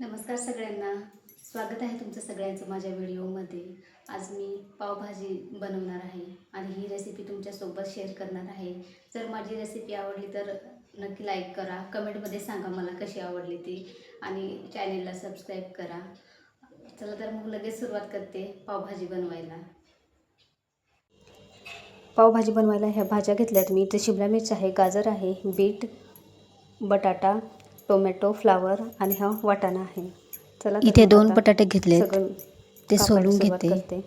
नमस्कार सगळ्यांना. स्वागत आहे तुमचं सगळ्यांचं माझ्या व्हिडिओमध्ये. आज मी पावभाजी बनवणार आहे आणि ही रेसिपी तुमच्यासोबत शेअर करणार आहे. जर माझी रेसिपी आवडली तर नक्की लाईक करा. कमेंटमध्ये सांगा मला कशी आवडली ती आणि चॅनेलला सबस्क्राईब करा. चला तर मग लगेच सुरुवात करते पावभाजी बनवायला. पावभाजी बनवायला ह्या भाज्या घेतल्यात मी. इथे शिमला मिरच आहे गाजर आहे बीट बटाटा टोमॅटो फ्लावर आणि हा वाटाणा आहे. चला तर इथे दोन बटाटे सगळं ते सोलून घेते.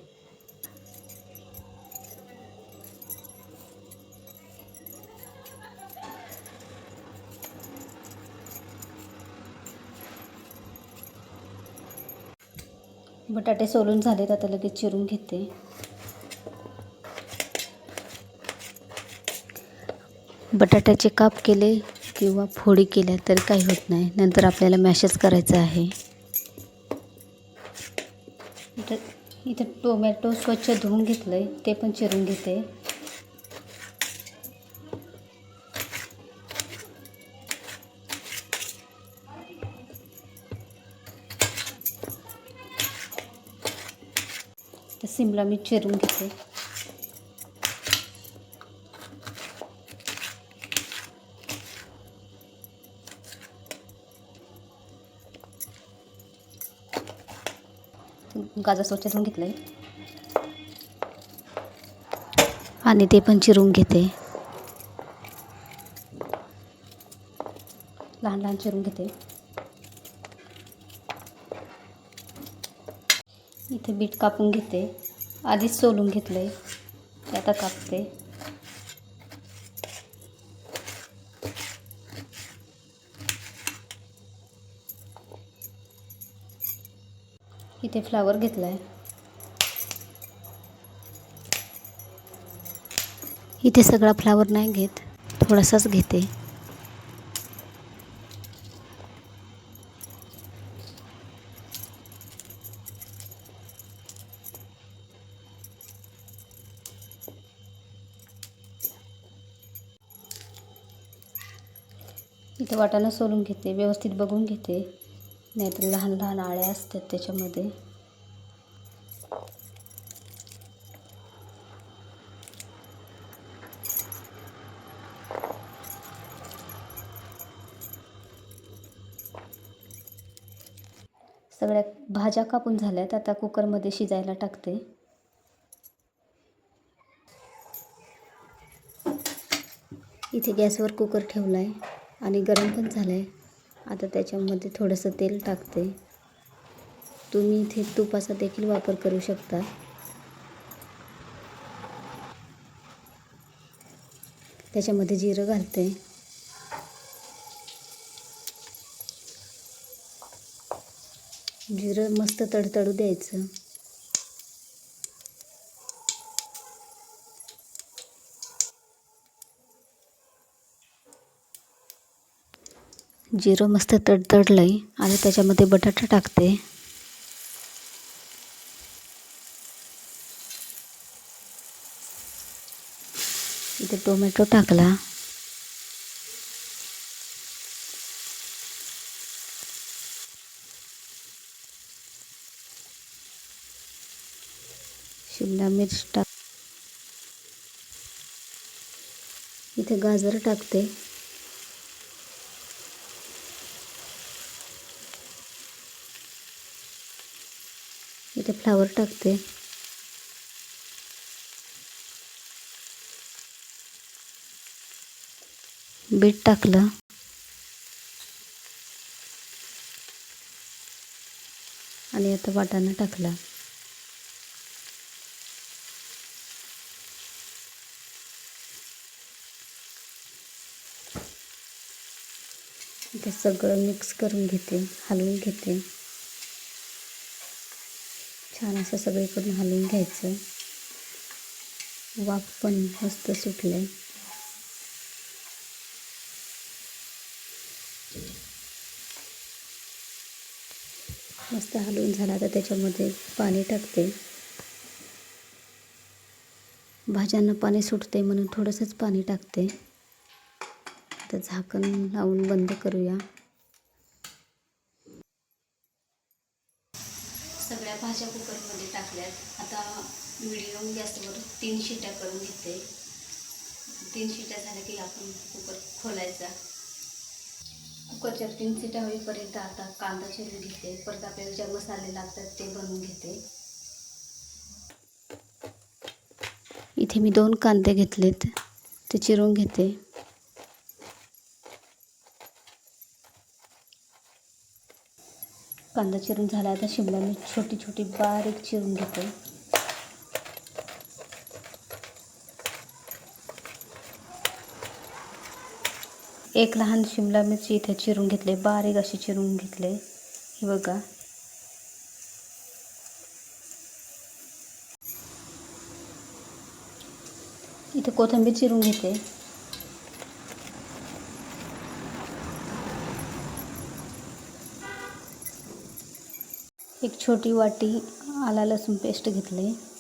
बटाटे सोलून झालेत आता लगेच चिरून घेते. बटाट्याचे काप केले. किंवा फोडी केल्या तरी काही होत नाही. नंतर आपल्याला मॅशच करायचं आहे. इथं इथं टोमॅटो स्वच्छ धुवून घेतलं आहे ते पण चिरून घेते. तर सिमला मी चिरून घेते. गाजर स्वच्छ धुवून घेतलं आहे आणि ते पण चिरून घेते. लहान लहान चिरून घेते. इथे बीट कापून घेते. आधीच सोलून घेतलं आहे आता कापते. इथे फ्लावर घेतला आहे इथे सगळा फ्लावर नाही घेत. थोडासाच घेते. इथे वाटाणा सोलून घेते व्यवस्थित बघून घेते. नाहीतर लहान लहान आळ्या असतात त्याच्यामध्ये. सगळ्या भाज्या कापून झाल्यात आता कुकरमध्ये शिजायला टाकते. इथे गॅसवर कुकर ठेवला आहे आणि गरम पण झालं आहे आता त्याच्यामध्ये थोडंसं तेल टाकते. तुम्ही इथे तुपाचा देखील वापर करू शकता. त्याच्यामध्ये जिरं घालते. जिरं मस्त तडतडू द्यायचं. जिरं मस्त तडतडलं आहे आणि त्याच्यामध्ये बटाटा टाकते. इथे टोमॅटो टाकला. शिमला मिर्च टाक इथे गाजर टाकते. इथे फ्लावर टाकते. बीट टाकलं. आणि आता वाटाणा टाकला. ते सगळं मिक्स करून घेते हलवून घेते. छान असं सगळीकडून हलवून घ्यायचं. वाफ पण मस्त सुटलं आहे मस्त हलवून झाला. तर त्याच्यामध्ये पाणी टाकते. भाज्यांना पाणी सुटते म्हणून थोडंसंच पाणी टाकते. आता झाकण लावून बंद करूया सगळ्या भाज्या कुकरमध्ये टाकल्यात आता मिडियम गॅसवर तीन शिट्या करून घेते. तीन शिट्या झाल्या की आपण कुकर खोलायचा. कुकरच्या तीन शिट्या होईपर्यंत आता कांदा चिरून घेते. परत आपल्याला जे मसाले लागतात ते बनवून घेते. इथे मी दोन कांदे घेतलेत. ते चिरून घेते. कांदा चिरून झाला. आता शिमला मी छोटी छोटी बारीक चिरून घेते. एक लहान शिमला मिरची इथे चिरून घेतले बारीक अशी चिरून घेतले. हे बघा. इथे कोथिंबीर चिरून घेते. एक छोटी वाटी आला लसूण पेस्ट घेतले.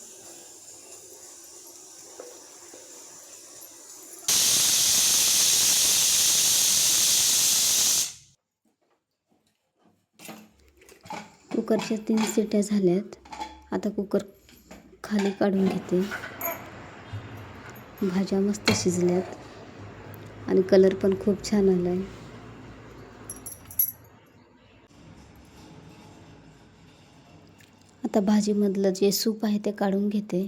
कुकरच्या तीन सिट्या झाल्यात. आता कुकर खाली काढून घेते. भाज्या मस्त शिजल्यात. आणि कलर पण खूप छान आला आहे आता भाजीमधलं जे सूप आहे ते काढून घेते.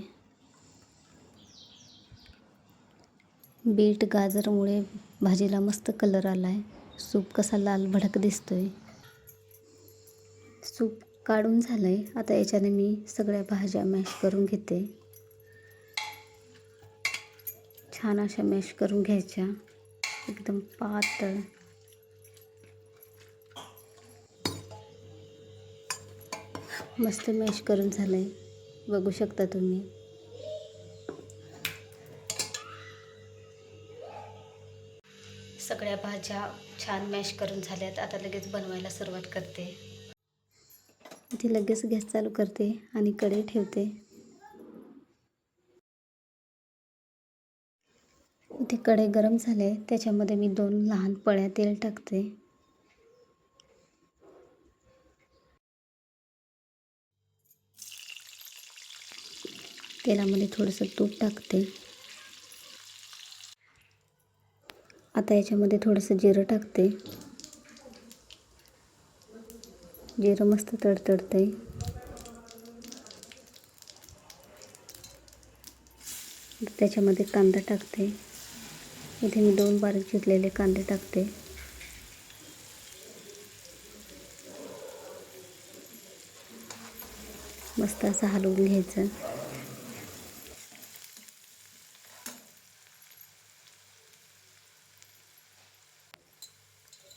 बीट गाजरमुळे भाजीला मस्त कलर आला आहे सूप कसा लाल भडक दिसतोय. सूप काढून झालं आहे आता याच्याने मी सगळ्या भाज्या मॅश करून घेते. छान अशा मॅश करून घ्यायच्या. एकदम पातळ. मस्त मॅश करून झालं आहे बघू शकता तुम्ही. सगळ्या भाज्या छान मॅश करून झाल्यात. आता लगेच बनवायला सुरुवात करते. इथे लगेच गॅस चालू करते आणि कढई ठेवते. इथे कढई गरम झाले त्याच्यामध्ये मी दोन लहान पळ्या तेल टाकते. तेलामध्ये थोडंसं तूप टाकते. आता याच्यामध्ये थोडंसं जिरं टाकते. जिरं मस्त तडतडते त्याच्यामध्ये कांदा टाकते. इथे मी दोन बारीक चिरलेले कांदे टाकते. मस्त असं हलवून घ्यायचं.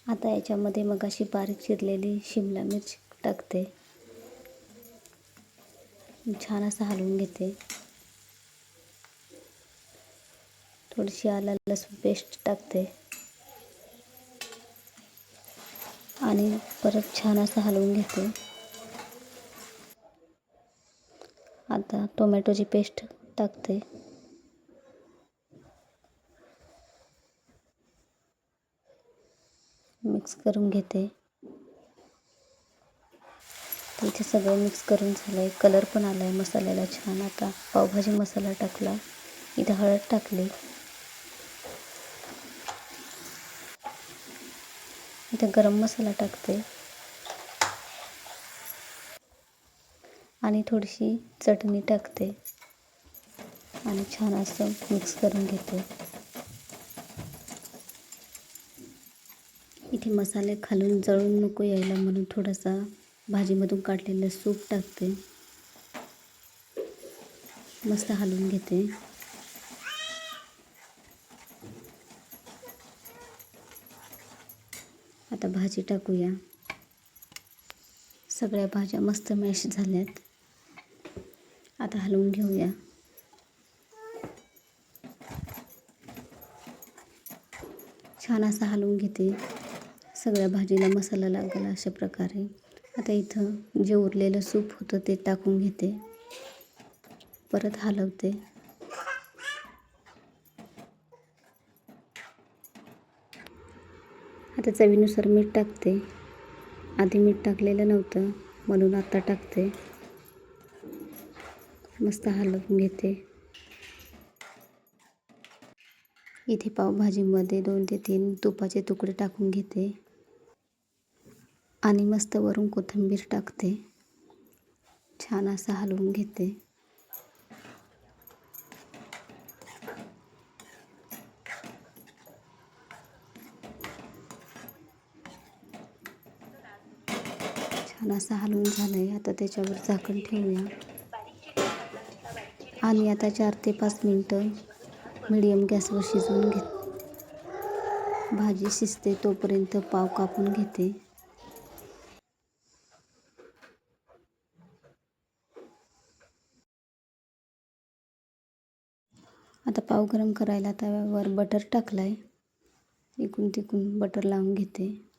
आता याच्यामध्ये मग अशी बारीक चिरलेली शिमला मिरच टाकते. छान असं हलवून घेते. थोडीशी आला लसूण पेस्ट टाकते. आणि परत छान असं हलवून घेते. आता टोमॅटोची पेस्ट टाकते. मिक्स करून घेते. तर इथे सगळं मिक्स करून झालं आहे कलर पण आला आहे मसाल्याला छान. आता पावभाजी मसाला टाकला. इथे हळद टाकली. इथे गरम मसाला टाकते. आणि थोडीशी चटणी टाकते. आणि छान असं मिक्स करून घेते. इथे मसाले खालून जळून नको यायला म्हणून थोडासा भाजीमधून काढलेलं सूप टाकते. मस्त हलवून घेते. आता भाजी टाकूया. सगळ्या भाज्या मस्त मॅश झाल्यात. आता हलवून घेऊया. छान असं हलवून घेते. सगळ्या भाजीला मसाला लागेल अशा प्रकारे. आता इथं जे उरलेलं सूप होतं ते टाकून घेते. परत हलवते. आता चवीनुसार मीठ टाकते. आधी मीठ टाकलेलं नव्हतं म्हणून आता टाकते. मस्त हलवून घेते. इथे पावभाजीमध्ये दोन ते तीन तुपाचे तुकडे टाकून घेते. आणि मस्त वरून कोथिंबीर टाकते. छान असं हलवून घेते. छान असं हलवून झालं आहे आता त्याच्यावर झाकण ठेवूया. आणि आता चार ते पाच मिनटं मिडियम गॅसवर शिजवून घे भाजी शिजते तोपर्यंत पाव कापून घेते. गरम करायला तव्यावर बटर टाकला आहे इकून तिकून बटर लावून घेते.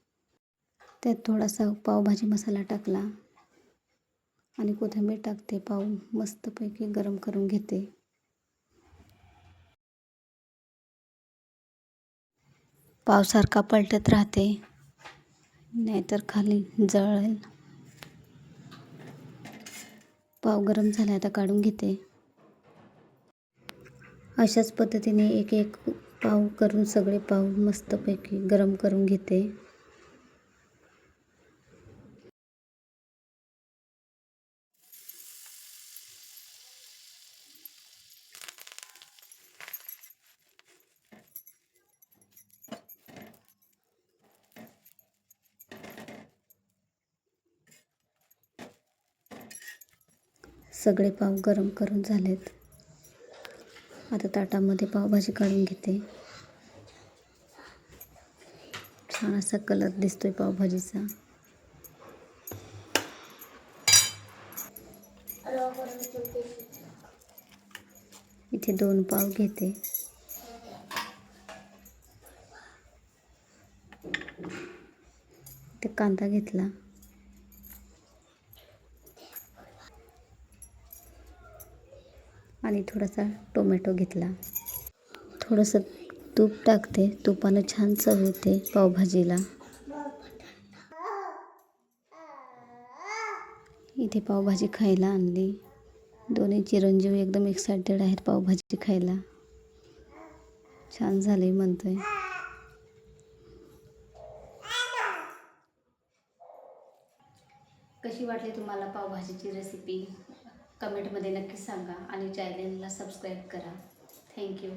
त्यात थोडासा पावभाजी मसाला टाकला. आणि कोथिंबीर टाकते. पाव मस्तपैकी गरम करून घेते. पावसारखा पलटत राहते. नाहीतर खाली जळेल. पाव गरम झाला आता काढून घेते. अशाच पद्धतीने एक एक पाव करून सगळे पाव मस्तपैकी गरम करून घेते. सगळे पाव गरम करून झालेत. आता ताटामध्ये पावभाजी काढून घेते. छान असा कलर दिसतोय पावभाजीचा. इथे दोन पाव घेते. ते कांदा घेतला. आणि थोडासा टोमॅटो घेतला. थोडंसं तूप टाकते. तुपानं छान चव येते पावभाजीला. इथे पावभाजी खायला आणली. दोन्ही चिरंजीव एकदम एक्सायटेड आहेत पावभाजी खायला. छान झाले म्हणतोय. कशी वाटली तुम्हाला पावभाजीची रेसिपी कमेंटमध्ये नक्की सांगा आणि चॅनलला सबस्क्राईब करा. थँक्यू.